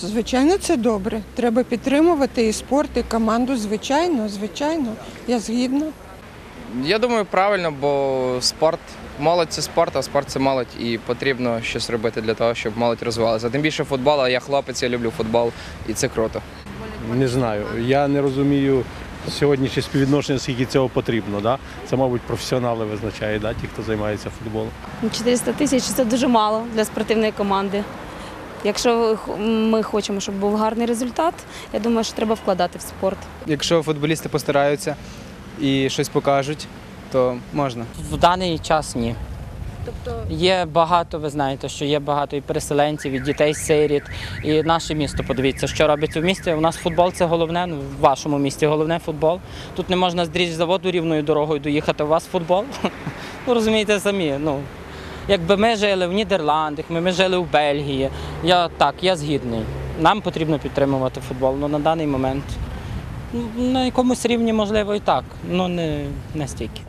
Звичайно, це добре. Треба підтримувати і спорт, і команду. Звичайно, звичайно. Я згідна. Я думаю, правильно, бо спорт, молодь це спорт, а спорт це молодь, і потрібно щось робити для того, щоб молодь розвивалася. Тим більше футбол, а я хлопець, я люблю футбол, і це круто. Не знаю. Я не розумію сьогодні чи співвідношення, скільки цього потрібно. Да? Це, мабуть, професіонали визначають, да? ті, хто займається футболом. 400 тисяч це дуже мало для спортивної команди. Якщо ми хочемо, щоб був гарний результат, я думаю, що треба вкладати в спорт. Якщо футболісти постараються і щось покажуть, то можна. В даний час ні. Тобто Є багато, ви знаєте, що є багато і переселенців, і дітей сиріт. І наше місто, подивіться, що робиться в місті. У нас футбол це головне, ну, в вашому місті головне футбол. Тут не можна з дріжзаводу рівною дорогою доїхати, у вас футбол. Ну, розумієте самі. Ну, якби ми жили в Нідерландах, ми, ми жили в Бельгії. Я так, я згідний. Нам потрібно підтримувати футбол. але на даний момент ну, на якомусь рівні можливо і так, але не, не стільки.